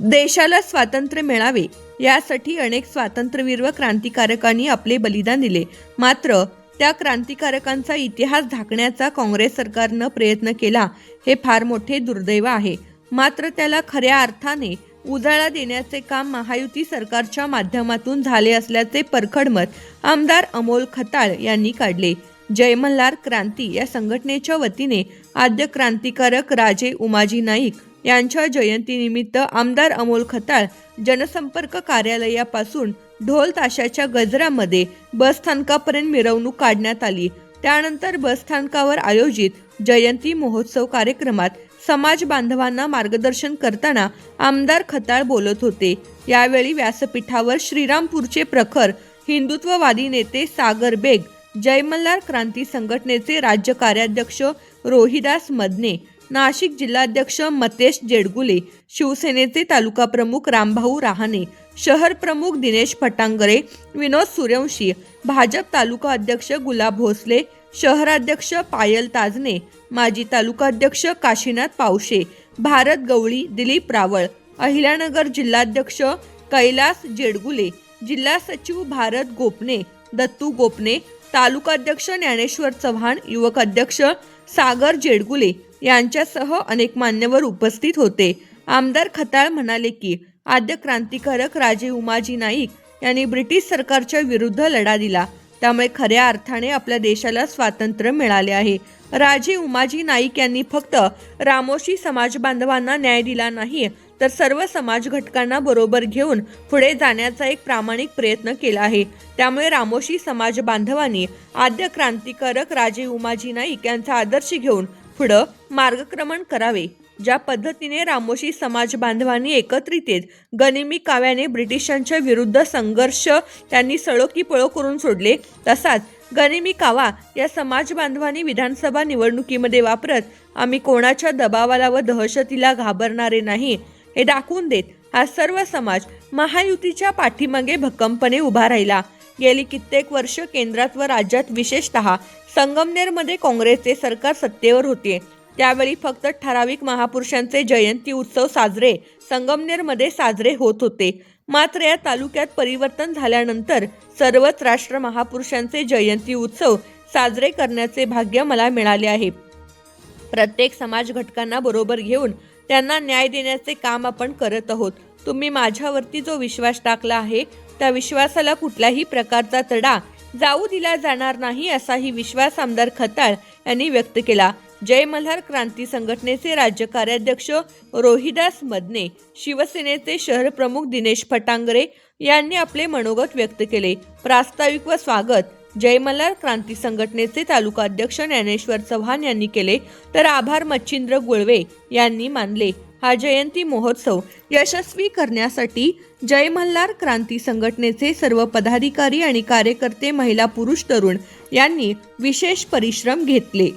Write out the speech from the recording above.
देशाला स्वातंत्र्य मिळावे यासाठी अनेक स्वातंत्र्यवीर व क्रांतिकारकांनी आपले बलिदान दिले. मात्र त्या क्रांतिकारकांचा इतिहास झाकण्याचा काँग्रेस सरकारनं प्रयत्न केला हे फार मोठे दुर्दैव आहे. मात्र त्याला खऱ्या अर्थाने उजाळा देण्याचे काम महायुती सरकारच्या माध्यमातून झाले असल्याचे परखड मत आमदार अमोल खताळ यांनी काढले. जय मल्हार क्रांती या संघटनेच्या वतीने आद्य क्रांतिकारक राजे उमाजी नाईक यांच्या जयंतीनिमित्त आमदार अमोल खताळ जनसंपर्क कार्यालयापासून ढोल ताशाच्या गजरामध्ये बसस्थानकापर्यंत मिरवणूक काढण्यात आली. त्यानंतर बसस्थानकावर आयोजित जयंती महोत्सव कार्यक्रमात समाज बांधवांना मार्गदर्शन करताना आमदार खताळ बोलत होते. यावेळी व्यासपीठावर श्रीरामपूरचे प्रखर हिंदुत्ववादी नेते सागर बेग जयमल्लार क्रांती संघटनेचे राज्य कार्याध्यक्ष रोहिदास मदने नाशिक जिल्हाध्यक्ष मतेश जेडगुले शिवसेनेचे तालुका प्रमुख रामभाऊ रहाणे शहर प्रमुख दिनेश फटांगरे विनोद सूर्यवंशी भाजप तालुका अध्यक्ष गुलाब भोसले शहराध्यक्ष पायल ताजने माजी तालुका अध्यक्ष काशीनाथ पावशे भारत गवळी दिलीप रावळ अहिल्यानगर जिल्हाध्यक्ष कैलास जेडगुले जिल्हा सचिव भारत गोपने दत्तू गोपने तालुकाध्यक्ष ज्ञानेश्वर चव्हाण युवक अध्यक्ष सागर जेडगुले यांच्यासह अनेक मान्यवर उपस्थित होते. आमदार खताळ म्हणाले की आद्य क्रांतिकारक राजे उमाजी नाईक यांनी ब्रिटिश सरकारच्या विरुद्ध लढा दिला. त्यामुळे खऱ्या अर्थाने आपल्या देशाला स्वातंत्र्य मिळाले आहे. राजे उमाजी नाईक यांनी फक्त रामोशी समाज बांधवांना न्याय दिला नाही तर सर्व समाज घटकांना बरोबर घेऊन पुढे जाण्याचा एक प्रामाणिक प्रयत्न केला आहे. त्यामुळे रामोशी समाज बांधवांनी आद्य क्रांतिकारक राजे उमाजी नाईक यांचा आदर्श घेऊन पुढं मार्गक्रमण करावे. ज्या पद्धतीने रामोशी समाज बांधवांनी एकत्रित येत गनिमी काव्याने ब्रिटिशांच्या विरुद्ध संघर्ष त्यांनी सळोकी पळो करून सोडले तसाच गनिमी कावा या समाज बांधवांनी विधानसभा निवडणुकीमध्ये वापरत आम्ही कोणाच्या दबावाला व दहशतीला घाबरणारे नाही हे दाखवून देत हा सर्व समाज महायुतीच्या पाठीमागे भक्कमपणे उभा राहिला. गेली कित्येक वर्ष केंद्रात व राज्यात विशेषतः संगमनेरमध्ये काँग्रेसचे सरकार सत्तेवर होते. त्यावेळी फक्त ठराविक महापुरुषांचे जयंती उत्सव साजरे संगमनेरमध्ये साजरे होत होते. मात्र या तालुक्यात परिवर्तन झाल्यानंतर सर्वच राष्ट्र महापुरुषांचे जयंती उत्सव साजरे करण्याचे भाग्य मला मिळाले आहे. प्रत्येक समाज घटकांना बरोबर घेऊन त्यांना न्याय देण्याचे काम आपण करत आहोत. तुम्ही माझ्यावरती जो विश्वास टाकला आहे त्या विश्वासाला कुठल्याही प्रकारचा तडा जाऊ दिला जाणार नाही असाही विश्वास आमदार खताळ यांनी व्यक्त केला. जय मल्हार क्रांती संघटनेचे राज्य कार्याध्यक्ष रोहिदास मदने शिवसेनेचे शहर प्रमुख दिनेश फटांगरे यांनी आपले मनोगत व्यक्त केले. प्रास्ताविक व स्वागत जय मल्हार क्रांती संघटनेचे तालुका अध्यक्ष ज्ञानेश्वर चव्हाण यांनी केले. तर आभार मच्छिंद्र गुळवे यांनी मानले. हा जयंती महोत्सव यशस्वी करण्यासाठी जय मल्हार क्रांती संघटनेचे सर्व पदाधिकारी आणि कार्यकर्ते महिला पुरुष तरुण यांनी विशेष परिश्रम घेतले.